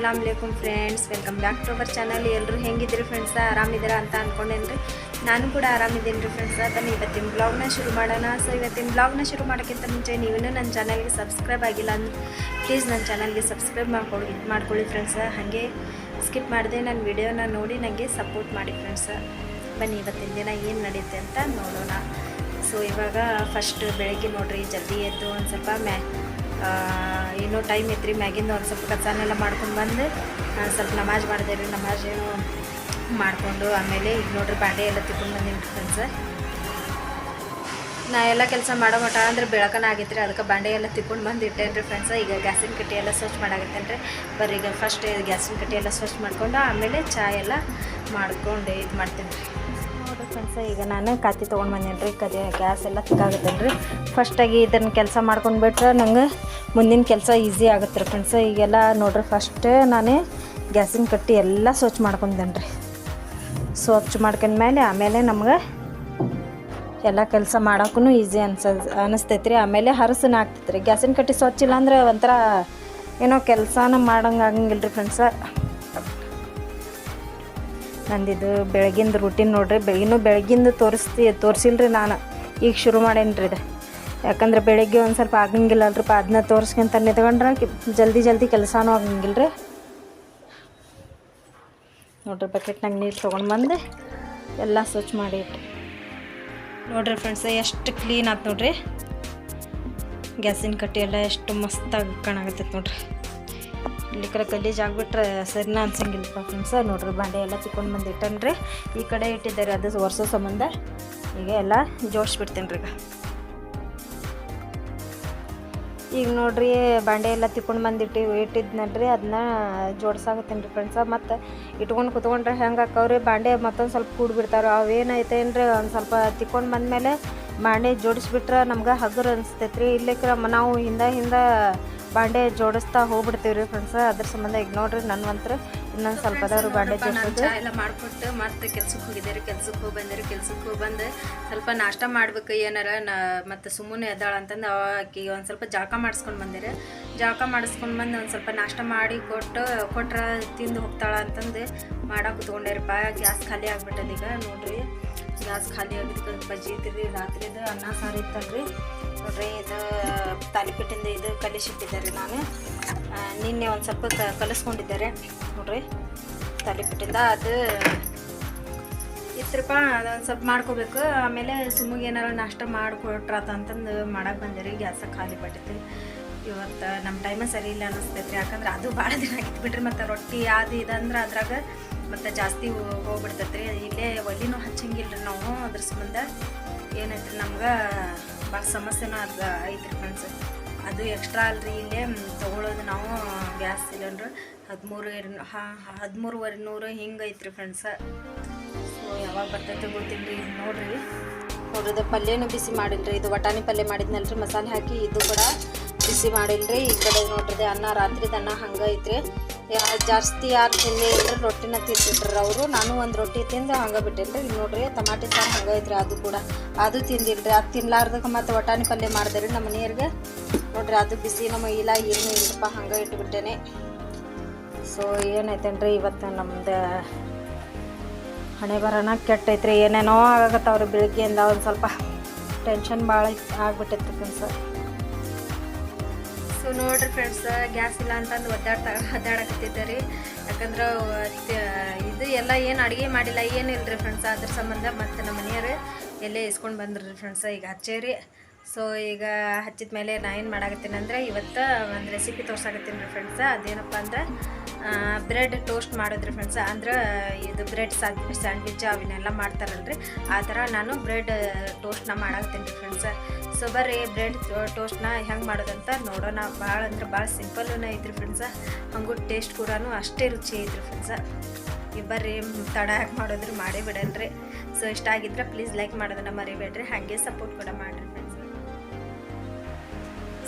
ಅಸ್ಸಲಾಮುಲೈಕುಮ್ friends, welcome back to our channel. ಎಲ್ಲರೂ ಹೆಂಗಿದ್ದೀರಿ friends? ಆರಾಮಿದ್ದೀರಾ ಅಂತ ಅಂದ್ಕೊಂಡೇನ್ರಿ ನಾನು ಕೂಡ ಆರಾಮಿದ್ದೀನಿ ರೀ ಫ್ರೆಂಡ್ಸ ಬನ್ನಿ ಇವತ್ತಿನ ಬ್ಲಾಗ್ನ ಶುರು ಮಾಡೋಣ? ಸೊ ಇವತ್ತಿನ ಬ್ಲಾಗ್ನ ಶುರು ಮಾಡೋಕ್ಕಿಂತ ಮುಂಚೆ ನೀವೂ ನನ್ನ ಚಾನಲ್ಗೆ ಸಬ್ಸ್ಕ್ರೈಬ್ ಆಗಿಲ್ಲ ಅಂದ್ರೆ ಪ್ಲೀಸ್ ನನ್ನ ಚಾನಲ್ಗೆ ಸಬ್ಸ್ಕ್ರೈಬ್ ಮಾಡ್ಕೊಳ್ಳಿ ಮಾಡ್ಕೊಳ್ಳಿ ಫ್ರೆಂಡ್ಸ. ಹಾಗೆ ಸ್ಕಿಪ್ ಮಾಡಿದೆ ನನ್ನ ವಿಡಿಯೋನ ನೋಡಿ ನನಗೆ ಸಪೋರ್ಟ್ ಮಾಡಿ ಫ್ರೆಂಡ್ಸ. ಬನ್ನಿ, ಇವತ್ತಿನ ದಿನ ಏನು ನಡೆಯುತ್ತೆ ಅಂತ ನೋಡೋಣ. ಸೊ ಇವಾಗ ಫಸ್ಟ್ ಬೆಳಗ್ಗೆ ನೋಡ್ರಿ, ಜಲ್ದಿ ಎದ್ದು ಒಂದು ಸ್ವಲ್ಪ ಮ್ಯಾ ಏನೋ ಟೈಮ್ ರೀ ಮ್ಯಾಗಿಂದು ಒಂದು ಸ್ವಲ್ಪ ಕಸಾನೆಲ್ಲ ಮಾಡ್ಕೊಂಡು ಬಂದು ಸ್ವಲ್ಪ ನಮಾಜ್ ಮಾಡಿದೆ ರೀ, ನಮಾಜ್ ಏನು ಮಾಡಿಕೊಂಡು, ಆಮೇಲೆ ಈಗ ನೋಡ್ರಿ ಬಾಂಡೆ ಎಲ್ಲ ತಿಕ್ಕೊಂಡು ಬಂದೀನಿ ಫ್ರೆಂಡ್ಸ್ ನಾ ಎಲ್ಲ ಕೆಲಸ ಮಾಡೋ ಮಟ ಅಂದ್ರೆ ಬೆಳಕನ ಆಗೈತೆ ರೀ ಅದಕ್ಕೆ ಬಾಂಡೆ ಎಲ್ಲ ತಿಕ್ಕೊಂಡು ಬಂದು ಇಟ್ಟೇನು ರೀ ಫ್ರೆಂಡ್ಸ ಈಗ ಗ್ಯಾಸಿನ ಕಟ್ಟಿ ಎಲ್ಲ ಸ್ವಚ್ಛ ಮಾಡಾಕತ್ತೇನೆ ರೀ. ಬರ್ರಿ ಈಗ ಫಸ್ಟ್ ಗ್ಯಾಸಿನ ಕಟ್ಟಿ ಎಲ್ಲ ಸ್ವಚ್ಛ ಮಾಡಿಕೊಂಡು, ಆಮೇಲೆ ಚಾ ಎಲ್ಲ ಮಾಡ್ಕೊಂಡು ಇದು ಮಾಡ್ತೇನೆ ರೀ. ಫ್ರೆಂಡ್ಸ ಈಗ ನಾನು ಕತ್ತಿ ತೊಗೊಂಡು ಬಂದೇನಿ ರೀ ಕದಿ ಗ್ಯಾಸ್ ಎಲ್ಲ ತಿಕ್ಕಾಗುತ್ತೇನೆ ರೀ ಫಸ್ಟಾಗಿ ಇದನ್ನು ಕೆಲಸ ಮಾಡ್ಕೊಂಡು ಬಿಟ್ರೆ ನಂಗೆ ಮುಂದಿನ ಕೆಲಸ ಈಸಿ ಆಗುತ್ತೆ ರೀ ಫ್ರೆಂಡ್ಸ ಈಗೆಲ್ಲ ನೋಡ್ರಿ ಫಸ್ಟ್ ನಾನೇ ಗ್ಯಾಸಿನ ಕಟ್ಟಿ ಎಲ್ಲ ಸ್ವಚ್ಛ ಮಾಡ್ಕೊಂಡೇನೆ ರೀ ಸ್ವಚ್ಛ ಮಾಡ್ಕೊಂಡ್ಮೇಲೆ ಆಮೇಲೆ ನಮ್ಗೆ ಎಲ್ಲ ಕೆಲಸ ಮಾಡೋಕ್ಕೂ ಈಸಿ ಅನ್ಸ ಅನಿಸ್ತೈತೆ ರೀ ಆಮೇಲೆ ಹರಸನ ಆಗ್ತೈತೆ ರೀ ಗ್ಯಾಸಿನ ಕಟ್ಟಿ ಸ್ವಚ್ಛ ಇಲ್ಲ ಅಂದ್ರೆ ಒಂಥರ ಏನೋ ಕೆಲಸನ ಮಾಡೋಂಗಾಗಂಗಿಲ್ಲ ರೀ ಫ್ರೆಂಡ್ಸ ನಂದಿದು ಬೆಳಗಿಂದು ರೂಟೀನ್ ನೋಡ್ರಿ. ಬೆಳಗಿನೂ ಬೆಳಗಿಂದ ತೋರಿಸ್ತಿ ತೋರಿಸಿಲ್ರಿ ನಾನು. ಈಗ ಶುರು ಮಾಡೇನಿ ಇದು. ಯಾಕಂದ್ರೆ ಬೆಳಗ್ಗೆ ಒಂದು ಸ್ವಲ್ಪ ಆಗಂಗಿಲ್ಲ ಅಲ್ರಿಪ್ಪ ಅದನ್ನ ತೋರಿಸ್ಕೊಂತ ನಿತ್ಕೊಂಡ್ರೆ ಜಲ್ದಿ ಜಲ್ದಿ ಕೆಲಸನೂ ಆಗಂಗಿಲ್ಲ ರೀ ನೋಡ್ರಿ ಬಕೆಟ್ನಾಗ ನೀರು ತೊಗೊಂಡು ಬಂದು ಎಲ್ಲ ಸ್ವಚ್ಛ ಮಾಡಿ ಇಟ್ಟು ನೋಡ್ರಿ ಫ್ರೆಂಡ್ಸ್ ಎಷ್ಟು ಕ್ಲೀನ್ ಆಯ್ತು ನೋಡ್ರಿ. ಗ್ಯಾಸಿನ ಕಟ್ಟಿ ಎಲ್ಲ ಎಷ್ಟು ಮಸ್ತಾಗಿ ಕಾಣಾಗತ್ತೈತೆ ನೋಡ್ರಿ. ಇಲ್ಲಿ ಕಡೆ ಗಲೀಜು ಆಗಿಬಿಟ್ರೆ ಸರಿನ ಅನ್ಸಂಗಿಲ್ಲಪ್ಪ ಫ್ರೆಂಡ್ಸ ನೋಡ್ರಿ ಬಾಂಡೆ ಎಲ್ಲ ಚಿಕ್ಕೊಂಡು ಬಂದು ಇಟ್ಟನ್ರಿ ಈ ಕಡೆ ಇಟ್ಟಿದ್ದಾರೆ ಅದು ವರ್ಷ ಸಂಬಂಧ. ಈಗ ಎಲ್ಲ ಜೋಡಿಸ್ಬಿಡ್ತೇನೆ ರೀ ಈಗ. ಈಗ ನೋಡ್ರಿ ಬಾಂಡೆ ಎಲ್ಲ ತಿಕ್ಕೊಂಡು ಬಂದಿಟ್ಟು ಇಟ್ಟಿದ್ನಲ್ರಿ ಅದನ್ನ ಜೋಡ್ಸಾಕತ್ತೀನಿ ರೀ ಫ್ರೆಂಡ್ಸ ಮತ್ತು ಇಟ್ಕೊಂಡು ಕುತ್ಕೊಂಡ್ರೆ ಹೆಂಗೆ ಹಾಕವ್ರಿ ಬಾಂಡೆ ಮತ್ತೊಂದು ಸ್ವಲ್ಪ ಕೂಡ್ಬಿಡ್ತಾರೆ ಅವೇನೈತೆ ಏನ್ರಿ ಒಂದು ಸ್ವಲ್ಪ ತಿಕ್ಕೊಂಡು ಬಂದಮೇಲೆ ಬಾಂಡೆ ಜೋಡಿಸ್ಬಿಟ್ರೆ ನಮ್ಗೆ ಹಗುರ ಅನಿಸ್ತೈತೆ ರೀ ಇಲ್ಲಿಕ್ರ ನಾವು ಹಿಂದೆ ಹಿಂದೆ ಬಾಂಡೆ ಜೋಡಿಸ್ತಾ ಹೋಗ್ಬಿಡ್ತೀವಿ ರೀ ಫ್ರೆಂಡ್ಸ್ ಅದ್ರ ಸಂಬಂಧ ಈಗ ನೋಡ್ರಿ ನನ್ವಂತ್ರ ಇನ್ನೊಂದು ಸ್ವಲ್ಪ ಅದಾವ್ರು ಬಾಂಡೆ ಜೋಡಿಸೋದು. ಎಲ್ಲ ಮಾಡ್ಕೊಟ್ಟು ಮತ್ತೆ ಕೆಲ್ಸಕ್ಕೆ ಹೋಗಿದ್ದೀರಿ ಕೆಲ್ಸಕ್ಕೆ ಹೋಗಿ ಬಂದಿರಿ ಕೆಲ್ಸಕ್ಕೆ ಹೋಗಿ ಬಂದು ಸ್ವಲ್ಪ ನಾಷ್ಟ ಮಾಡ್ಬೇಕು ಏನಾರ ನಾ ಮತ್ತು ಸುಮ್ಮನೆ ಎದ್ದಾಳ ಅಂತಂದು ಆಕಿ ಒಂದು ಸ್ವಲ್ಪ ಜಾಕ ಮಾಡಿಸ್ಕೊಂಡು ಬಂದಿರಿ. ಜಾಕ ಮಾಡಿಸ್ಕೊಂಡು ಬಂದು ಒಂದು ಸ್ವಲ್ಪ ನಾಷ್ಟ ಮಾಡಿ ಕೊಟ್ಟು ಕೊಟ್ರೆ ತಿಂದು ಹೋಗ್ತಾಳ ಅಂತಂದು ಮಾಡಕ್ಕೆ ಕುತ್ಕೊಂಡೇರಿಪ್ಪ ಗ್ಯಾಸ್ ಖಾಲಿ ಆಗ್ಬಿಟ್ಟದ ಈಗ ನೋಡ್ರಿ. ಗ್ಯಾಸ್ ಖಾಲಿ ಆಗಿದ್ದಕ್ಕೆ ಬಜ್ಜಿ ಇದ್ರಿ ರಾತ್ರಿದು ಅನ್ನ ಸಾರು ಇತ್ತಲ್ರಿ. ನೋಡ್ರಿ, ಇದು ತಾಲಿಪಿಟ್ಟಿಂದ ಇದು ಕಲಿಸಿಟ್ಟಿದ್ದಾರೆ ನಾನು. ನಿನ್ನೆ ಒಂದು ಸ್ವಲ್ಪ ಕಲಿಸ್ಕೊಂಡಿದ್ದಾರೆ ನೋಡ್ರಿ, ತಾಲಿಪಿಟ್ಟಿಂದ. ಅದು ಇತ್ತರಪ್ಪ ಅದೊಂದು ಸ್ವಲ್ಪ ಮಾಡ್ಕೋಬೇಕು. ಆಮೇಲೆ ಸುಮ್ಮಗೆ ಏನಾರ ನಾಷ್ಟ ಅಂತಂದು ಮಾಡಕ್ಕೆ ಬಂದಿರಿ. ಗ್ಯಾಸ ಖಾಲಿ ಪಟ್ಟಿತ್ತು. ಇವತ್ತು ನಮ್ಮ ಟೈಮ ಸರಿ ಇಲ್ಲ ಅನ್ನಿಸ್ತೈತ್ರಿ ಯಾಕಂದ್ರೆ ಅದು ಭಾಳ ದಿನ ಆಗಿತ್ತು ಬಿಡ್ರಿ. ಮತ್ತು ರೊಟ್ಟಿ ಅದು ಇದಂದ್ರೆ ಅದ್ರಾಗ ಮತ್ತು ಜಾಸ್ತಿ ಹೋಗ್ಬಿಡ್ತೈತೆ ಹೋಗ್ಬಿಡ್ತೈತ್ರಿ. ಇಲ್ಲೇ ಒಲಿನೂ ಹಚ್ಚಂಗಿಲ್ಲ ರೀ ನಾವು ಅದ್ರ ಸಂಬಂಧ. ಏನೈತ್ರಿ ನಮ್ಗೆ? ಭಾಳ ಸಮಸ್ಯೆನೂ ಅದು ಐತ್ರಿ ಫ್ರೆಂಡ್ಸ್ ಅದು ಎಕ್ಸ್ಟ್ರಾ ಅಲ್ರಿ ಇಲ್ಲೇ ತೊಗೊಳೋದು ನಾವು ಗ್ಯಾಸ್ ಸಿಲಿಂಡ್ರ್ ಹದಿಮೂರು ಹಾಂ ಹದಿಮೂರುವರೆ ನೂರು ಹಿಂಗೆ ಐತ್ರಿ ಫ್ರೆಂಡ್ಸ ಸೊ ಯಾವಾಗ ಬರ್ತೈತೆ ಗೊತ್ತಿಲ್ಲ ನೋಡ್ರಿ. ನೋಡ್ರಿ ಪಲ್ಯನೂ ಬಿಸಿ ಮಾಡಿಲ್ರಿ. ಇದು ವಟಾಣಿ ಪಲ್ಯ ಮಾಡಿದ್ನಲ್ರಿ, ಮಸಾಲೆ ಹಾಕಿ, ಇದು ಕೂಡ ಬಿಸಿ ಮಾಡಿಲ್ರಿ. ಈ ಕಡೆ ನೋಡ್ರಿ, ಅನ್ನ, ರಾತ್ರಿದ ಅನ್ನ ಹಂಗೆ ಐತ್ರಿ. ಜಾಸ್ತಿ ಯಾರು ತಿನ್ನಿ ಅಂದ್ರೆ ರೊಟ್ಟಿನ ತಿಂತಿದ್ರು ಅವರು. ನಾನು ಒಂದು ರೊಟ್ಟಿ ತಿಂದು ಹಂಗೆ ಬಿಟ್ಟಿಲ್ರಿ ಇಲ್ಲಿ ನೋಡ್ರಿ, ಟಮಾಟಿ ಸಾರು ಹಂಗೆ ಐತ್ರಿ ಅದು ಕೂಡ. ಅದು ತಿಂದಿಲ್ರಿ. ಅದು ತಿನ್ಲಾರ್ದಕ್ಕೆ ಮತ್ತು ವಟಾಣಿ ಪಲ್ಯ ಮಾಡಿದೆ ರೀ ನಮ್ಮ ಮನೆಯವ್ರಿಗೆ. ನೋಡ್ರಿ, ಅದು ಬಿಸಿ ನಮ್ಮ ಇಲ್ಲ ಏನು ಇಲ್ಲಪ್ಪ, ಹಂಗೆ ಇಟ್ಬಿಟ್ಟೇನೆ. ಸೊ ಏನೈತೇನ್ರಿ ಇವತ್ತು ನಮ್ದು ಹಣೆ ಬರೋಣ. ಕೆಟ್ಟೈತ್ರಿ. ಏನೇನೋ ಆಗತ್ತವ್ರಿ ಬೆಳಿಗ್ಗೆಯಿಂದ. ಒಂದು ಸ್ವಲ್ಪ ಟೆನ್ಷನ್ ಭಾಳ ಆಗಿಬಿಟ್ಟೈತೆ ಫ್ರೆಂಡ್ಸ್ ಸೊ ನೋಡ್ರಿ ಫ್ರೆಂಡ್ಸ್ ಗ್ಯಾಸ್ ಇಲ್ಲ ಅಂತಂದು ಒದ್ದಾಡ್ತಾ ರೀ ಯಾಕಂದ್ರೆ ಇದು ಎಲ್ಲ ಏನು ಅಡುಗೆ ಮಾಡಿಲ್ಲ ಏನಿಲ್ಲ ರೀ ಫ್ರೆಂಡ್ಸ್ ಅದ್ರ ಸಂಬಂಧ ಮತ್ತು ನಮ್ಮ ಮನೆಯವರು ಎಲ್ಲೇ ಇಸ್ಕೊಂಡು ಬಂದ್ರಿ ಫ್ರೆಂಡ್ಸ್ ಈಗ ಹಚ್ಚೇರಿ. ಸೊ ಈಗ ಹಚ್ಚಿದ ಮೇಲೆ ನಾ ಏನು ಮಾಡಾಕತ್ತೀನಿ ಅಂದ್ರೆ ಇವತ್ತು ಒಂದು ರೆಸಿಪಿ ತೋರ್ಸಾಕತ್ತೀನಿ ರೀ ಫ್ರೆಂಡ್ಸ್ ಅದೇನಪ್ಪ ಅಂದ್ರೆ ಬ್ರೆಡ್ ಟೋಸ್ಟ್ ಮಾಡಿದ್ರೆ ಫ್ರೆಂಡ್ಸ್ ಅಂದ್ರೆ ಇದು ಬ್ರೆಡ್ ಸ್ಯಾಂಡ್ವಿಚ್ ಅವನ್ನೆಲ್ಲ ಮಾಡ್ತಾರಲ್ರಿ. ಆ ಥರ ನಾನು ಬ್ರೆಡ್ ಟೋಸ್ಟ್ನ ಮಾಡಾಕ್ತೀನಿ ಫ್ರೆಂಡ್ಸ್ ಸೊ ಬರ್ರಿ, ಬ್ರೆಡ್ ಟೋಸ್ಟ್ನ ಹೆಂಗೆ ಮಾಡೋದಂತ ನೋಡೋಣ. ಭಾಳ ಅಂದ್ರೆ ಭಾಳ ಸಿಂಪಲ್ಲೂ ಐತ್ರಿ ಫ್ರೆಂಡ್ಸ ಹಂಗೂ ಟೇಸ್ಟ್ ಕೂಡ ಅಷ್ಟೇ ರುಚಿ ಐತ್ರಿ ಫ್ರೆಂಡ್ಸ ಈ ಬರ್ರಿ, ತಡ ಹಾಕಿ ಮಾಡೋದ್ರಿ ಮಾಡೇ ಬಿಡಲ್ರಿ ಸೊ ಇಷ್ಟ ಆಗಿದ್ರೆ ಪ್ಲೀಸ್ ಲೈಕ್ ಮಾಡೋದನ್ನ ಮರಿಬೇಡ್ರಿ. ಹಾಗೆ ಸಪೋರ್ಟ್ ಕೂಡ ಮಾಡಿರಿ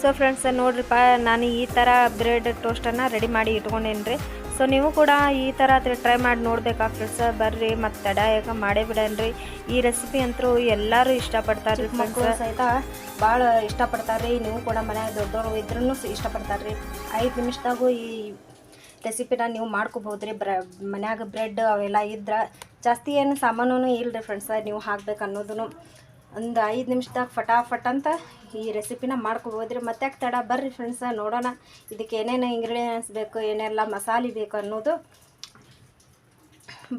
ಸೊ ಫ್ರೆಂಡ್ಸ್ ನೋಡ್ರಿಪ್ಪ ನಾನು ಈ ಥರ ಬ್ರೆಡ್ ಟೋಸ್ಟನ್ನು ರೆಡಿ ಮಾಡಿ ಇಟ್ಕೊಂಡೇನಿ ರೀ ಸೊ ನೀವು ಕೂಡ ಈ ಥರ ಟ್ರೈ ಮಾಡಿ ನೋಡ್ಬೇಕಾ ಫ್ರೆಂಡ್ಸ್ ಬರ್ರಿ ಮತ್ತು ತಡ ಯಾಕೆ ಮಾಡೇ ಬಿಡೇನ್ರಿ. ಈ ರೆಸಿಪಿ ಅಂತೂ ಎಲ್ಲರೂ ಇಷ್ಟಪಡ್ತಾರೆ ರೀ ಮಕ್ಕಳು ಸಹಿತ ಭಾಳ ಇಷ್ಟಪಡ್ತಾರೆ ರೀ ನೀವು ಕೂಡ ಮನ್ಯಾಗ ದೊಡ್ಡವರು ಇದ್ರೂ ಇಷ್ಟಪಡ್ತಾರೆ ರೀ ಐದು ನಿಮಿಷದಾಗೂ ಈ ರೆಸಿಪಿನ ನೀವು ಮಾಡ್ಕೋಬೋದು ರೀ ಬ್ರ ಮನ್ಯಾಗ ಬ್ರೆಡ್ ಅವೆಲ್ಲ ಇದ್ರೆ ಜಾಸ್ತಿ ಏನು ಸಾಮಾನು ಇಲ್ಲ ರೀ ಫ್ರೆಂಡ್ಸ ನೀವು ಹಾಕ್ಬೇಕು ಅನ್ನೋದು ಒಂದು ಐದು ನಿಮಿಷದಾಗ ಫಟಾಫಟ್ ಅಂತ ಈ ರೆಸಿಪಿನ ಮಾಡ್ಕೊಬೋದ್ರಿ ಮತ್ತೆ ಯಾಕೆ ತಡ? ಬರ್ರಿ ಫ್ರೆಂಡ್ಸ ನೋಡೋಣ. ಇದಕ್ಕೆ ಏನೇನು ಇಂಗ್ರೀಡಿಯೆಂಟ್ಸ್ ಬೇಕು, ಏನೆಲ್ಲ ಮಸಾಲೆ ಬೇಕು ಅನ್ನೋದು.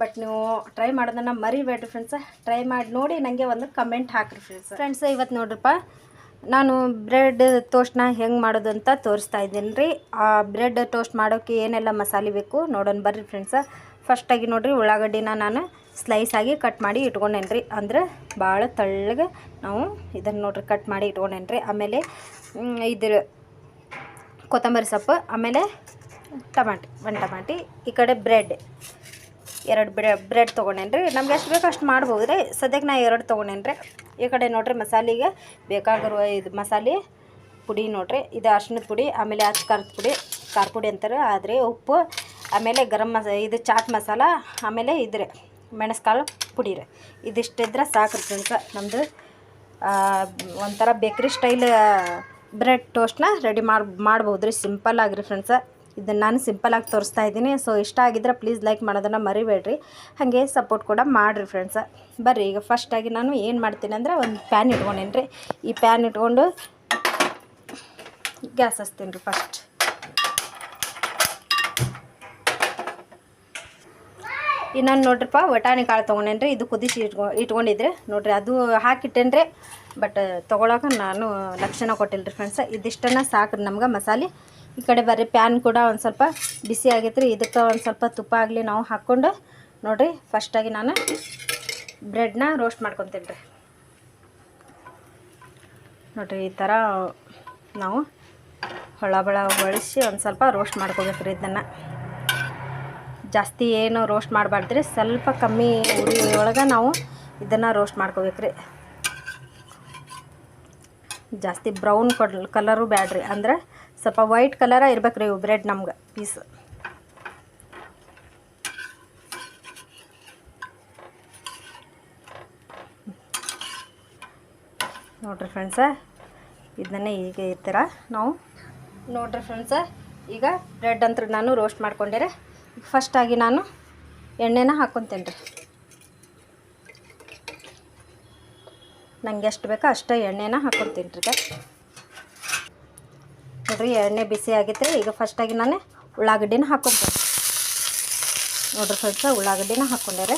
ಬಟ್ ನೀವು ಟ್ರೈ ಮಾಡೋದನ್ನು ಮರಿಬೇಡ್ರಿ ಫ್ರೆಂಡ್ಸ ಟ್ರೈ ಮಾಡಿ ನೋಡಿ ನನಗೆ ಒಂದು ಕಮೆಂಟ್ ಹಾಕ್ರಿ ಫ್ರೆಂಡ್ಸ್ ಫ್ರೆಂಡ್ಸ್ ಇವತ್ತು ನೋಡ್ರಪ್ಪ, ನಾನು ಬ್ರೆಡ್ ಟೋಸ್ಟ್ನ ಹೆಂಗೆ ಮಾಡೋದು ಅಂತ ತೋರಿಸ್ತಾ ಇದ್ದೀನಿ ರೀ ಆ ಬ್ರೆಡ್ ಟೋಸ್ಟ್ ಮಾಡೋಕ್ಕೆ ಏನೆಲ್ಲ ಮಸಾಲೆ ಬೇಕು ನೋಡೋಣ. ಬರ್ರಿ ಫ್ರೆಂಡ್ಸ ಫಸ್ಟಾಗಿ ನೋಡ್ರಿ ಉಳ್ಳಾಗಡ್ಡಿನ ನಾನು ಸ್ಲೈಸ್ ಆಗಿ ಕಟ್ ಮಾಡಿ ಇಟ್ಕೊಂಡೇನಿ ರೀ ಅಂದ್ರೆ ಭಾಳ ತಳ್ಳಗೆ ನಾವು ಇದನ್ನು ನೋಡ್ರಿ ಕಟ್ ಮಾಡಿ ಇಟ್ಕೊಂಡೇನಿ ರೀ ಆಮೇಲೆ ಇದ್ರ ಕೊತ್ತಂಬರಿ ಸೊಪ್ಪು, ಆಮೇಲೆ ಟಮಾಟಿ, ಒಂದು ಟಮಾಟಿ, ಈ ಕಡೆ ಬ್ರೆಡ್ ಎರಡು ಬ್ರೆ ಬ್ರೆಡ್ ತೊಗೊಂಡೇನಿ ರೀ ನಮ್ಗೆ ಎಷ್ಟು ಬೇಕು ಅಷ್ಟು ಮಾಡ್ಬೋದು ರೀ ಸದ್ಯಕ್ಕೆ ನಾ ಎರಡು ತೊಗೊಂಡೇನಿ ರೀ ಈ ಕಡೆ ನೋಡ್ರಿ ಮಸಾಲೆಗೆ ಬೇಕಾಗಿರುವ ಇದು ಮಸಾಲೆ ಪುಡಿ ನೋಡ್ರಿ. ಇದು ಅರ್ಶಿನದ ಪುಡಿ, ಆಮೇಲೆ ಅದು ಖಾರದ ಪುಡಿ, ಖಾರ ಪುಡಿ ಅಂತಾರೆ. ಆದರೆ ಉಪ್ಪು, ಆಮೇಲೆ ಗರಂ ಮಸ, ಇದು ಚಾಟ್ ಮಸಾಲ, ಆಮೇಲೆ ಇದ್ರೆ ಮೆಣಸ್ಕಾಳು ಪುಡಿ ರೀ. ಇದಿಷ್ಟಿದ್ರೆ ಸಾಕು ಫ್ರೆಂಡ್ಸ. ನಮ್ಮದು ಒಂಥರ ಬೇಕ್ರಿ ಸ್ಟೈಲ್ ಬ್ರೆಡ್ ಟೋಸ್ಟ್ನ ರೆಡಿ ಮಾಡಿ, ಮಾಡ್ಬೋದು ರೀ. ಸಿಂಪಲ್ ಆಗಿರಿ ಫ್ರೆಂಡ್ಸ. ಇದನ್ನು ನಾನು ಸಿಂಪಲಾಗಿ ತೋರಿಸ್ತಾ ಇದ್ದೀನಿ. ಸೊ, ಇಷ್ಟ ಆಗಿದ್ರೆ ಪ್ಲೀಸ್ ಲೈಕ್ ಮಾಡೋದನ್ನು ಮರಿಬೇಡ್ರಿ. ಹಾಗೆ ಸಪೋರ್ಟ್ ಕೂಡ ಮಾಡಿರಿ ಫ್ರೆಂಡ್ಸ. ಬರ್ರಿ, ಈಗ ಫಸ್ಟಾಗಿ ನಾನು ಏನು ಮಾಡ್ತೀನಿ ಅಂದರೆ ಒಂದು ಪ್ಯಾನ್ ಇಟ್ಕೊಂಡೇನಿ ರೀ ಈ ಪ್ಯಾನ್ ಇಟ್ಕೊಂಡು ಗ್ಯಾಸ್ ಹಚ್ತೀನಿ ರೀ ಫಸ್ಟ್ ಇನ್ನೊಂದು ನೋಡ್ರಿಪ್ಪ, ವಟಾಣಿ ಕಾಳು ತೊಗೊಂಡೇನ್ರಿ, ಇದು ಕುದಿಸಿ ಇಟ್ಕೊ ಇಟ್ಕೊಂಡಿದ್ರೆ ನೋಡ್ರಿ ಅದು ಹಾಕಿಟ್ಟೇನ್ರಿ ಬಟ್ ತೊಗೊಳಕ್ಕೆ ನಾನು ಲಕ್ಷಣ ಕೊಟ್ಟಿಲ್ಲ ರೀ ಫ್ರೆಂಡ್ಸ ಇದಿಷ್ಟನ್ನ ಸಾಕು ರೀ ನಮ್ಗೆ ಮಸಾಲೆ. ಈ ಕಡೆ ಬರ್ರಿ ಪ್ಯಾನ್ ಕೂಡ ಒಂದು ಸ್ವಲ್ಪ ಬಿಸಿ ಆಗೈತ್ರಿ, ಇದಕ್ಕೆ ಒಂದು ಸ್ವಲ್ಪ ತುಪ್ಪ ಆಗಲಿ ನಾವು ಹಾಕ್ಕೊಂಡು ನೋಡ್ರಿ ಫಸ್ಟಾಗಿ ನಾನು ಬ್ರೆಡ್ನ ರೋಸ್ಟ್ ಮಾಡ್ಕೊತೀನಿ ರೀ ನೋಡ್ರಿ, ಈ ಥರ ನಾವು ಹೊಳ ಬಳ ಒಂದು ಸ್ವಲ್ಪ ರೋಸ್ಟ್ ಮಾಡ್ಕೋಬೇಕು ರೀ ಇದನ್ನು. ಜಾಸ್ತಿ ಏನು ರೋಸ್ಟ್ ಮಾಡಬಾರ್ದ್ರಿ, ಸ್ವಲ್ಪ ಕಮ್ಮಿ ಉರಿ ಒಳಗೆ ನಾವು ಇದನ್ನು ರೋಸ್ಟ್ ಮಾಡ್ಕೋಬೇಕ್ರಿ. ಜಾಸ್ತಿ ಬ್ರೌನ್ ಕೊಡ್ ಕಲರು ಬ್ಯಾಡ್ರಿ, ಅಂದ್ರೆ ಸ್ವಲ್ಪ ವೈಟ್ ಕಲರ ಇರ್ಬೇಕು ರೀ ಬ್ರೆಡ್ ನಮ್ಗೆ ಪೀಸ್ ನೋಡ್ರಿ ಫ್ರೆಂಡ್ಸ ಇದನ್ನೇ ಈಗ ಈ ನಾವು ನೋಡ್ರಿ ಫ್ರೆಂಡ್ಸ ಈಗ ಬ್ರೆಡ್ ಅಂತ ನಾನು ರೋಸ್ಟ್ ಮಾಡ್ಕೊಂಡಿರೆ ಫಸ್ಟಾಗಿ ನಾನು ಎಣ್ಣೆನ ಹಾಕ್ಕೊತೇನೆ ರೀ ನಂಗೆ ಎಷ್ಟು ಬೇಕೋ ಅಷ್ಟೇ ಎಣ್ಣೆನ ಹಾಕ್ಕೊತೀನಿ ರೀ ನೋಡ್ರಿ, ಎಣ್ಣೆ ಬಿಸಿ ಆಗೈತೆ ಈಗ ಫಸ್ಟಾಗಿ ನಾನು ಉಳ್ಳಾಗಡ್ಡಿನ ಹಾಕ್ಕೊಂತೀನಿ ನೋಡ್ರಿ ಫ್ರೆಂಡ್ಸ ಉಳ್ಳಾಗಡ್ಡಿನ ಹಾಕ್ಕೊಂಡೆ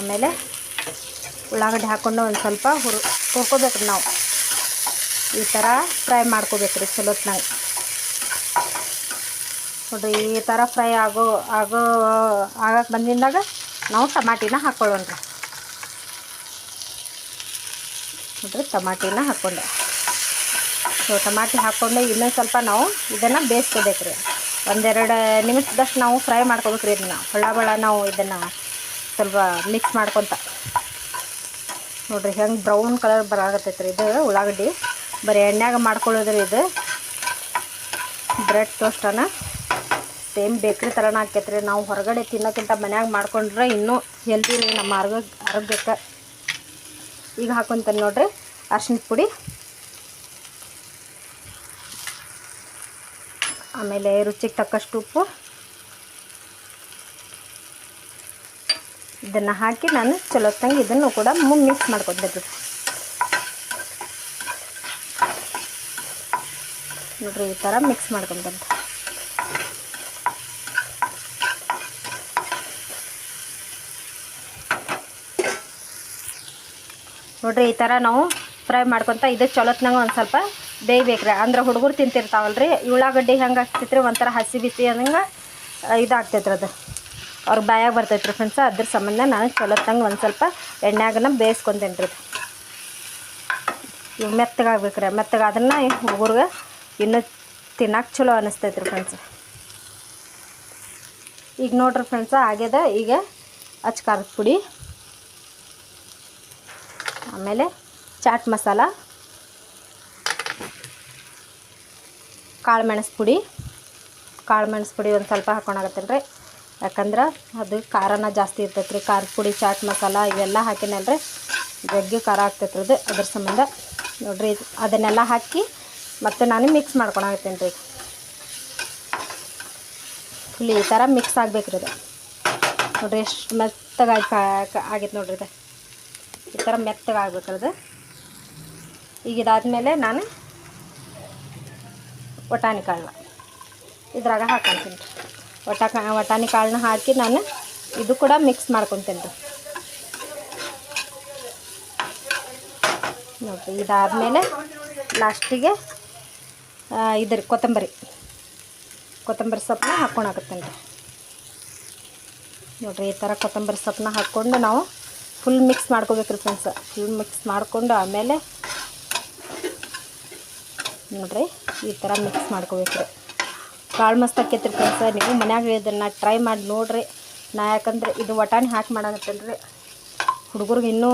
ಆಮೇಲೆ ಉಳ್ಳಾಗಡ್ಡಿ ಹಾಕ್ಕೊಂಡು ಒಂದು ಸ್ವಲ್ಪ ಹುರು ಹುರ್ಕೋಬೇಕು ನಾವು. ಈ ಥರ ಫ್ರೈ ಮಾಡ್ಕೋಬೇಕ್ರಿ ಚಲೋತ್ನಾಗ. ನೋಡ್ರಿ ಈ ಥರ ಫ್ರೈ ಆಗೋ ಆಗೋ ಆಗಕ್ಕೆ ಬಂದಿದ್ದಾಗ ನಾವು ಟಮಾಟಿನ ಹಾಕ್ಕೊಳ್ಳೋಣ ರೀ ನೋಡ್ರಿ, ಟಮಾಟಿನ ಹಾಕ್ಕೊಂಡೆ ಸೊ, ಟಮಾಟಿ ಹಾಕ್ಕೊಂಡು ಇನ್ನೊಂದು ಸ್ವಲ್ಪ ನಾವು ಇದನ್ನು ಬೇಯಿಸ್ಕೋಬೇಕು ರೀ ಒಂದೆರಡು ನಿಮಿಷದಷ್ಟು ನಾವು ಫ್ರೈ ಮಾಡ್ಕೋಬೇಕು ರೀ ಇದನ್ನು ಹೊಳ್ಳ ನಾವು ಇದನ್ನು ಸ್ವಲ್ಪ ಮಿಕ್ಸ್ ಮಾಡ್ಕೊತ. ನೋಡಿರಿ, ಹೆಂಗೆ ಬ್ರೌನ್ ಕಲರ್ ಬರಾಗತ್ತೈತೆ ರೀ ಇದು ಉಳ್ಳಾಗಡ್ಡಿ. ಬರೀ ಎಣ್ಣೆಗೆ ಮಾಡ್ಕೊಳ್ಳೋದ್ರಿ ಇದು. ಬ್ರೆಡ್ ಟೋಸ್ಟನ ಸೇಮ್ ಬೇಕ್ರಿ ಥರನೇ ಆಕೈತೆ ನಾವು ಹೊರಗಡೆ ತಿನ್ನೋಕ್ಕಿಂತ ಮನ್ಯಾಗ ಮಾಡ್ಕೊಂಡ್ರೆ ಇನ್ನೂ ಹೆಲ್ದಿ ರೀ ನಮ್ಮ ಆರೋಗ್ಯ, ಆರೋಗ್ಯಕ್ಕೆ. ಈಗ ಹಾಕೊತಾನೆ ನೋಡ್ರಿ ಅರ್ಶಿಣದ ಪುಡಿ. ಆಮೇಲೆ ರುಚಿಗೆ ತಕ್ಕಷ್ಟು ಉಪ್ಪು. ಇದನ್ನು ಹಾಕಿ ನಾನು ಚಲೋತ್ತಂಗೆ ಇದನ್ನು ಕೂಡ ಮಿಕ್ಸ್ ಮಾಡ್ಕೊಬೇಕು ನೋಡ್ರಿ ಈ ಥರ ಮಿಕ್ಸ್ ಮಾಡ್ಕೊಂತಾರೆ ನೋಡ್ರಿ, ಈ ಥರ ನಾವು ಫ್ರೈ ಮಾಡ್ಕೊತ ಇದು ಚಲೋತ್ನಾಗ ಒಂದು ಸ್ವಲ್ಪ ಬೇಯ್ಬೇಕ್ರಿ ಅಂದ್ರೆ ಹುಡುಗರು ತಿಂತಿರ್ತಾವಲ್ರಿ, ಉಳ್ಳಾಗಡ್ಡಿ ಹೆಂಗೆ ಆಗ್ತೈತ್ರಿ ಒಂಥರ ಹಸಿ ಬಿಸಿ ಅನ್ನಂಗೆ ಇದಾಗ್ತೈತ್ರಿ ಅದು. ಅವ್ರಿಗೆ ಬಾಯಾಗ ಬರ್ತೈತ್ರಿ ಫ್ರೆಂಡ್ಸ ಅದ್ರ ಸಂಬಂಧ ನಾನು ಚಲೋತ್ತಂಗೆ ಒಂದು ಸ್ವಲ್ಪ ಎಣ್ಣೆಗನ ಬೇಯಿಸ್ಕೊತೇನೆ ರೀ ಇವು ಮೆತ್ತಗಾಗ್ಬೇಕ್ರಿ ಮೆತ್ತಗಾದ್ರನ್ನ ಹುಡುಗರ್ಗೆ ಇನ್ನೂ ತಿನ್ನಕ್ಕೆ ಚಲೋ ಅನ್ನಿಸ್ತೈತ್ರಿ ಫ್ರೆಂಡ್ಸ್ ಈಗ ನೋಡ್ರಿ ಫ್ರೆಂಡ್ಸ ಆಗ್ಯದ ಈಗ ಅಚ್ಚ ಖಾರದ ಪುಡಿ. ಆಮೇಲೆ ಚಾಟ್ ಮಸಾಲ ಕಾಳು ಮೆಣಸು ಪುಡಿ. ಕಾಳು ಮೆಣಸು ಪುಡಿ ಒಂದು ಸ್ವಲ್ಪ ಹಾಕೊಂಡಾಗತ್ತಲ್ಲ ರೀ ಯಾಕಂದ್ರೆ ಅದು ಖಾರನ ಜಾಸ್ತಿ ಇರ್ತೈತೆ ರೀ ಖಾರದ ಪುಡಿ, ಚಾಟ್ ಮಸಾಲ ಇವೆಲ್ಲ ಹಾಕಿನಲ್ರಿ ಜಗ್ಗಿ ಖಾರ ಆಗ್ತೈತೆ ರೀ ಅದು ಅದ್ರ ಸಂಬಂಧ. ನೋಡಿರಿ, ಅದನ್ನೆಲ್ಲ ಹಾಕಿ ಮತ್ತು ನಾನು ಮಿಕ್ಸ್ ಮಾಡ್ಕೊಳಕತ್ತೀನಿ ರೀ ಫುಲ್ ಈ ಥರ ಮಿಕ್ಸ್ ಆಗ್ಬೇಕ್ರಿ ಅದು. ನೋಡಿರಿ ಎಷ್ಟು ಮೆತ್ತಗಾಗಿ ಆಗೈತೆ ನೋಡಿರಿ ಇದು. ಈ ಥರ ಮೆತ್ತಗೆ ಆಗ್ಬೇಕ್ರಿ ಇದು ಈಗ ಇದಾದಮೇಲೆ ನಾನು ವಟಾಣಿ ಕಾಳನ್ನ ಇದ್ರಾಗ ಹಾಕೊಂತೀನಿ. ರೀ ವಟ ವಟಾಣಿ ಕಾಳನ್ನ ಹಾಕಿ ನಾನು ಇದು ಕೂಡ ಮಿಕ್ಸ್ ಮಾಡ್ಕೊತೀನಿ. ರೀ ನೋಡಿರಿ, ಇದಾದಮೇಲೆ ಲಾಸ್ಟಿಗೆ ಇದ್ರ ಕೊತ್ತಂಬರಿ. ಕೊತ್ತಂಬರಿ ಸೊಪ್ಪನ್ನ ಹಾಕ್ಕೊಳಕತ್ತೀನಿ ರೀ ನೋಡಿರಿ, ಈ ಥರ ಕೊತ್ತಂಬರಿ ಸೊಪ್ಪನ್ನ ಹಾಕ್ಕೊಂಡು ನಾವು ಫುಲ್ ಮಿಕ್ಸ್ ಮಾಡ್ಕೋಬೇಕ್ರಿ ಫ್ರೆಂಡ್ಸ್ ಫುಲ್ ಮಿಕ್ಸ್ ಮಾಡಿಕೊಂಡು ಆಮೇಲೆ ನೋಡಿರಿ, ಈ ಥರ ಮಿಕ್ಸ್ ಮಾಡ್ಕೋಬೇಕ್ರಿ. ಭಾಳ ಮಸ್ತ್ ಆಕೈತಿ ರೀ ಫ್ರೆಂಡ್ಸ್ ನೀವು ಮನ್ಯಾಗ ಇದನ್ನು ಟ್ರೈ ಮಾಡಿ ನೋಡಿರಿ. ನಾ ಯಾಕಂದ್ರೆ ಇದು ವಟಾಣಿ ಹಾಕಿ ಮಾಡಾಕತ್ತೇನೆ ರೀ ಹುಡುಗರಿಗೆ ಇನ್ನೂ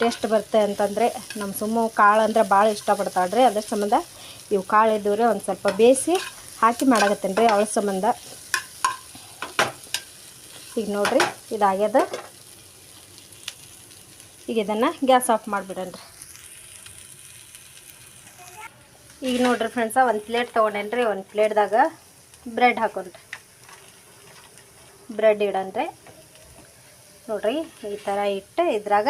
ಟೇಸ್ಟ್ ಬರುತ್ತೆ ಅಂತಂದರೆ ನಮ್ಮ ಸುಮ್ಮ ಕಾಳು ಅಂದರೆ ಭಾಳ ಇಷ್ಟಪಡ್ತಾಳೆ ರೀ ಅದ್ರ ಸಂಬಂಧ ಇವು ಕಾಳು ಇದ್ದವ್ರೆ ಒಂದು ಸ್ವಲ್ಪ ಬೇಯಿಸಿ ಹಾಕಿ ಮಾಡಾಕತ್ತೇನೆ ರೀ ಅವಳ ಸಂಬಂಧ. ಈಗ ನೋಡ್ರಿ, ಇದಾಗ್ಯದ. ಈಗ ಇದನ್ನು ಗ್ಯಾಸ್ ಆಫ್ ಮಾಡಿಬಿಡನ್ರಿ ಈಗ ನೋಡ್ರಿ ಫ್ರೆಂಡ್ಸ ಒಂದು ಪ್ಲೇಟ್ ತೊಗೊಂಡೇನ್ರಿ, ಒಂದು ಪ್ಲೇಟ್ದಾಗ ಬ್ರೆಡ್ ಹಾಕೊಂಡ್ರಿ. ಬ್ರೆಡ್ ಇಡನ್ರಿ ನೋಡ್ರಿ, ಈ ಥರ ಇಟ್ಟು ಇದ್ರಾಗ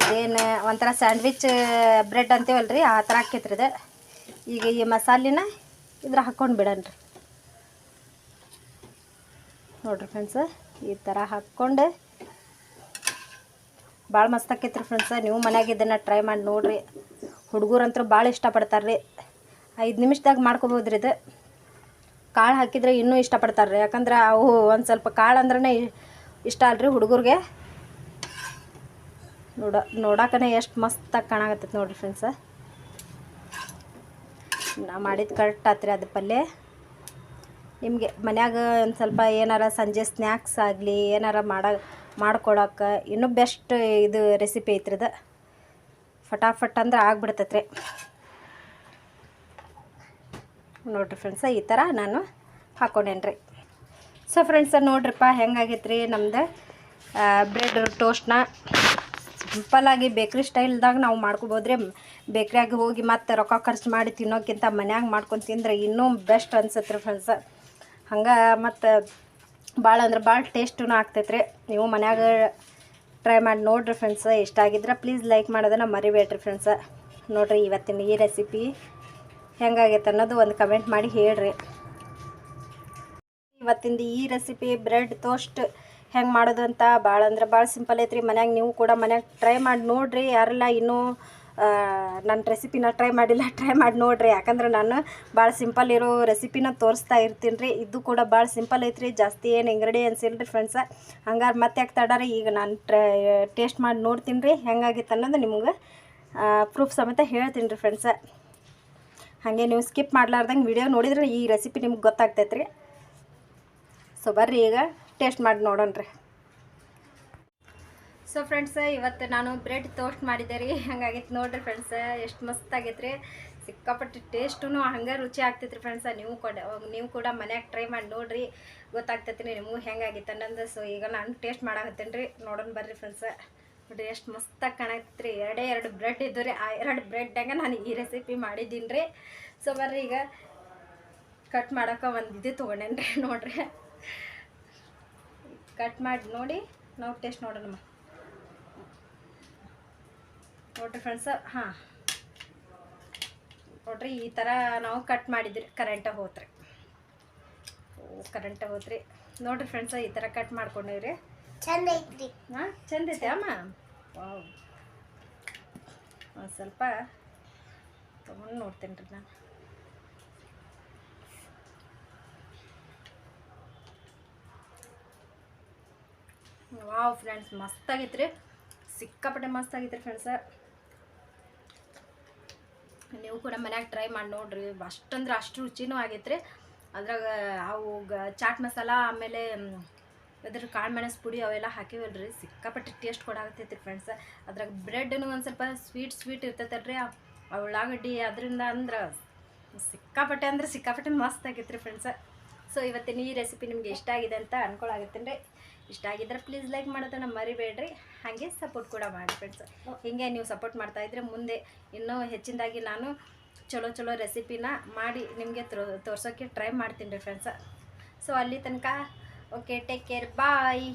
ಇದೇನು ಒಂಥರ ಸ್ಯಾಂಡ್ವಿಚ್ ಬ್ರೆಡ್ ಅಂತೀವಲ್ರಿ, ಆ ಥರ ಆಕೈತ್ರಿ ಇದು. ಈಗ ಈ ಮಸಾಲಿನ ಇದ್ರ ಹಾಕ್ಕೊಂಡು ಬಿಡನ್ರಿ ನೋಡ್ರಿ ಫ್ರೆಂಡ್ಸ ಈ ಥರ ಹಾಕ್ಕೊಂಡು ಭಾಳ ಮಸ್ತ್ ಆಕೈತ್ರಿ ಫ್ರೆಂಡ್ಸ ನೀವು ಮನ್ಯಾಗ ಇದನ್ನು ಟ್ರೈ ಮಾಡಿ ನೋಡಿರಿ. ಹುಡುಗರಂತೂ ಭಾಳ ಇಷ್ಟಪಡ್ತಾರೆ ರೀ ಐದು ನಿಮಿಷದಾಗ ಮಾಡ್ಕೊಬೋದ್ರಿ ಇದು. ಕಾಳು ಹಾಕಿದ್ರೆ ಇನ್ನೂ ಇಷ್ಟಪಡ್ತಾರೆ ರೀ ಯಾಕಂದ್ರೆ ಅವು ಒಂದು ಸ್ವಲ್ಪ ಕಾಳು ಅಂದ್ರೆ ಇಷ್ಟ ಅಲ್ರಿ ಹುಡುಗರಿಗೆ. ನೋಡ ನೋಡಕ್ಕನೇ ಎಷ್ಟು ಮಸ್ತಾಗಿ ಕಾಣಾಕತ್ತೈತೆ ನೋಡಿರಿ ಫ್ರೆಂಡ್ಸ ನಾ ಮಾಡಿದ್ದು ಕರೆಕ್ಟ್ ಆತ್ರಿ ಅದು ಪಲ್ಯ. ನಿಮಗೆ ಮನ್ಯಾಗ ಒಂದು ಸ್ವಲ್ಪ ಏನಾರ ಸಂಜೆ ಸ್ನ್ಯಾಕ್ಸ್ ಆಗಲಿ, ಏನಾರ ಮಾಡ ಮಾಡ್ಕೊಳಕ್ಕೆ ಇನ್ನೂ ಬೆಸ್ಟ್ ಇದು ರೆಸಿಪಿ ಐತ್ರಿ ಅದು. ಫಟಾಫಟ್ ಅಂದ್ರೆ ಆಗ್ಬಿಡ್ತೈತೆ ರೀ ನೋಡಿರಿ ಫ್ರೆಂಡ್ಸ ಈ ಥರ ನಾನು ಹಾಕ್ಕೊಂಡೇನ್ರಿ ಸೊ ಫ್ರೆಂಡ್ಸ ನೋಡ್ರಿಪ್ಪ ಹೆಂಗಾಗೈತ್ರಿ ನಮ್ದು ಬ್ರೆಡ್ ಟೋಸ್ಟ್ನ ಸಿಂಪಲ್ಲಾಗಿ ಬೇಕ್ರಿ ಸ್ಟೈಲ್ದಾಗ ನಾವು ಮಾಡ್ಕೊಬೋದ್ರಿ. ಬೇಕ್ರಿಯಾಗ ಹೋಗಿ ಮತ್ತೆ ರೊಕ್ಕ ಖರ್ಚು ಮಾಡಿ ತಿನ್ನೋಕ್ಕಿಂತ ಮನ್ಯಾಗ ಮಾಡ್ಕೊಂಡು ತಿಂದ್ರೆ ಇನ್ನೂ ಬೆಸ್ಟ್ ಅನ್ಸತ್ತೆ ರೀ ಫ್ರೆಂಡ್ಸ ಹಂಗೆ ಮತ್ತು ಭಾಳ ಅಂದ್ರೆ ಭಾಳ ಟೇಸ್ಟೂ ಆಗ್ತೈತೆ ರೀ ನೀವು ಮನ್ಯಾಗ ಟ್ರೈ ಮಾಡಿ ನೋಡಿರಿ ಫ್ರೆಂಡ್ಸ ಇಷ್ಟ ಆಗಿದ್ರೆ ಪ್ಲೀಸ್ ಲೈಕ್ ಮಾಡೋದನ್ನ ಮರಿಬೇಡ್ರಿ ಫ್ರೆಂಡ್ಸ ನೋಡಿರಿ ಇವತ್ತಿನ ಈ ರೆಸಿಪಿ ಹೆಂಗಾಗೈತೆ ಅನ್ನೋದು ಒಂದು ಕಮೆಂಟ್ ಮಾಡಿ ಹೇಳ್ರಿ. ಇವತ್ತಿಂದ ಈ ರೆಸಿಪಿ ಬ್ರೆಡ್ ಟೋಸ್ಟ್ ಹೆಂಗೆ ಮಾಡೋದು ಅಂತ ಭಾಳ ಅಂದ್ರೆ ಭಾಳ ಸಿಂಪಲ್ ಐತ್ರಿ. ಮನ್ಯಾಗ ನೀವು ಕೂಡ ಮನ್ಯಾಗ ಟ್ರೈ ಮಾಡಿ ನೋಡಿರಿ. ಯಾರೆಲ್ಲ ಇನ್ನೂ ನನ್ನ ರೆಸಿಪಿನ ಟ್ರೈ ಮಾಡಿಲ್ಲ ಟ್ರೈ ಮಾಡಿ ನೋಡಿರಿ. ಯಾಕಂದ್ರೆ ನಾನು ಭಾಳ ಸಿಂಪಲ್ ಇರೋ ರೆಸಿಪಿನ ತೋರಿಸ್ತಾ ಇರ್ತೀನಿ ರೀ ಇದು ಕೂಡ ಭಾಳ ಸಿಂಪಲ್ ಐತ್ರಿ. ಜಾಸ್ತಿ ಏನು ಇಂಗ್ರೀಡಿಯೆಂಟ್ಸ್ ರೀ ಫ್ರೆಂಡ್ಸ ಹಂಗಾರೆ ಮತ್ತೆ ಯಾಕೆ ತಡಾರಿ? ಈಗ ನಾನು ಟೇಸ್ಟ್ ಮಾಡಿ ನೋಡ್ತೀನಿ ರೀ ಹೆಂಗಾಗಿತ್ತು ಅನ್ನೋದು ನಿಮ್ಗೆ ಪ್ರೂಫ್ ಸಮೇತ ಹೇಳ್ತೀನಿ ರೀ ಫ್ರೆಂಡ್ಸ ಹಾಗೆ ನೀವು ಸ್ಕಿಪ್ ಮಾಡ್ಲಾರ್ದಂಗೆ ವಿಡಿಯೋ ನೋಡಿದ್ರೆ ಈ ರೆಸಿಪಿ ನಿಮ್ಗೆ ಗೊತ್ತಾಗ್ತೈತೆ ರೀ ಸೊ ಬರ್ರಿ ಈಗ ಟೇಸ್ಟ್ ಮಾಡಿ ನೋಡೋಣ ರೀ ಸೊ ಫ್ರೆಂಡ್ಸ್ ಇವತ್ತು ನಾನು ಬ್ರೆಡ್ ಟೋಸ್ಟ್ ಮಾಡಿದ್ದೆ ರೀ ಹಂಗಾಗಿತ್ತು ನೋಡ್ರಿ ಫ್ರೆಂಡ್ಸ್ ಎಷ್ಟು ಮಸ್ತ್ ಆಗೈತೆ ರೀ ಸಿಕ್ಕಾಪಟ್ಟೆ ಟೇಸ್ಟೂ ಹಂಗೆ ರುಚಿ ಆಗ್ತೈತೆ ರೀ ಫ್ರೆಂಡ್ಸ ನೀವು ಕೂಡ ನೀವು ಕೂಡ ಮನ್ಯಾಗ ಟ್ರೈ ಮಾಡಿ ನೋಡ್ರಿ. ಗೊತ್ತಾಗ್ತೈತೆ ರೀ ನಿಮಗೂ ಹೆಂಗಾಗಿತ್ತು ಅನ್ನೋದು. ಸೊ ಈಗ ನಾನು ಟೇಸ್ಟ್ ಮಾಡಾಕತ್ತೀನಿ ರೀ. ನೋಡೋಣ ಬರ್ರಿ ಫ್ರೆಂಡ್ಸ ನೋಡಿರಿ, ಎಷ್ಟು ಮಸ್ತಾಗಿ ಕಾಣತ್ತೆ ರೀ ಎರಡೇ ಎರಡು ಬ್ರೆಡ್ ಇದ್ದು ರೀ. ಆ ಎರಡು ಬ್ರೆಡ್ನಾಗ ನಾನು ಈ ರೆಸಿಪಿ ಮಾಡಿದ್ದೀನಿ ರೀ. ಸೊ ಬರ್ರಿ ಈಗ ಕಟ್ ಮಾಡೋಕೆ ಒಂದು ಇದು ತೊಗೊಂಡೇನಿ ರೀ ನೋಡ್ರಿ. ಕಟ್ ಮಾಡಿ ನೋಡಿ, ನಾವು ಟೇಸ್ಟ್ ನೋಡೋಣ ನೋಡ್ರಿ ಫ್ರೆಂಡ್ಸ ಹಾಂ. ನೋಡ್ರಿ ಈ ಥರ ನಾವು ಕಟ್ ಮಾಡಿದ್ರಿ ಕರೆಂಟ್ ಹೋತ್ರಿ. ಓ ಕರೆಂಟಾಗಿ ಹೋತ್ರಿ. ನೋಡ್ರಿ ಫ್ರೆಂಡ್ಸ ಈ ಥರ ಕಟ್ ಮಾಡ್ಕೊಂಡಿವ್ರಿ. ಚಂದ ಐತ್ರಿ. ಹಾಂ ಚಂದ ಐತೆ ಅಮ್ಮ? ವಾವ್. ಒಂದು ಸ್ವಲ್ಪ ತೊಗೊಂಡು ನೋಡ್ತೇನೆ ರೀ ನಾನು. ವಾವ್ ಫ್ರೆಂಡ್ಸ್ ಮಸ್ತ್ ಆಗೈತ್ರಿ. ಸಿಕ್ಕಾಪಟ್ಟೆ ಮಸ್ತ್ ಆಗೈತ್ರಿ ಫ್ರೆಂಡ್ಸ ನೀವು ಕೂಡ ಮನ್ಯಾಗ ಟ್ರೈ ಮಾಡಿ ನೋಡ್ರಿ. ಅಷ್ಟಂದ್ರೆ ಅಷ್ಟು ರುಚಿನೂ ಆಗೈತೆ ರೀ ಅದ್ರಾಗ ಅವು ಗ ಚಾಟ್ ಮಸಾಲ ಆಮೇಲೆ ಅದ್ರ ಕಾಳು ಮೆಣಸು ಪುಡಿ ಅವೆಲ್ಲ ಹಾಕಿವಲ್ರಿ. ಸಿಕ್ಕಾಪಟ್ಟೆ ಟೇಸ್ಟ್ ಕೊಡಾಗತ್ತೈತಿ ಫ್ರೆಂಡ್ಸ್ ಅದ್ರಾಗ ಬ್ರೆಡ್ನು ಒಂದು ಸ್ವಲ್ಪ ಸ್ವೀಟ್ ಸ್ವೀಟ್ ಇರ್ತೈತಲ್ರಿ. ಆ ಉಳ್ಳಾಗಡ್ಡಿ ಅದರಿಂದ ಅಂದ್ರೆ ಸಿಕ್ಕಾಪಟ್ಟೆ ಅಂದ್ರೆ ಸಿಕ್ಕಾಪಟ್ಟೆ ಮಸ್ತ್ ಆಗೈತ್ರಿ ಫ್ರೆಂಡ್ಸ ಸೊ ಇವತ್ತಿನ ಈ ರೆಸಿಪಿ ನಿಮ್ಗೆ ಇಷ್ಟ ಆಗಿದೆ ಅಂತ ಅನ್ಕೊಳಾಗತ್ತೇನೆ ರೀ ಇಷ್ಟ ಆಗಿದ್ರೆ ಪ್ಲೀಸ್ ಲೈಕ್ ಮಾಡೋದನ್ನ ಮರಿಬೇಡ್ರಿ. ಹಾಗೆ ಸಪೋರ್ಟ್ ಕೂಡ ಮಾಡಿ ಫ್ರೆಂಡ್ಸ್ ಹಿಂಗೆ ನೀವು ಸಪೋರ್ಟ್ ಮಾಡ್ತಾ ಇದ್ರೆ ಮುಂದೆ ಇನ್ನೂ ಹೆಚ್ಚಿನದಾಗಿ ನಾನು ಚಲೋ ಚಲೋ ರೆಸಿಪಿನ ಮಾಡಿ ನಿಮಗೆ ತೋರ್ಸೋಕ್ಕೆ ಟ್ರೈ ಮಾಡ್ತೀನಿ ರೀ ಫ್ರೆಂಡ್ಸ ಸೊ ಅಲ್ಲಿ ತನಕ ಓಕೆ ಟೇಕ್ ಕೇರ್ ಬಾಯ್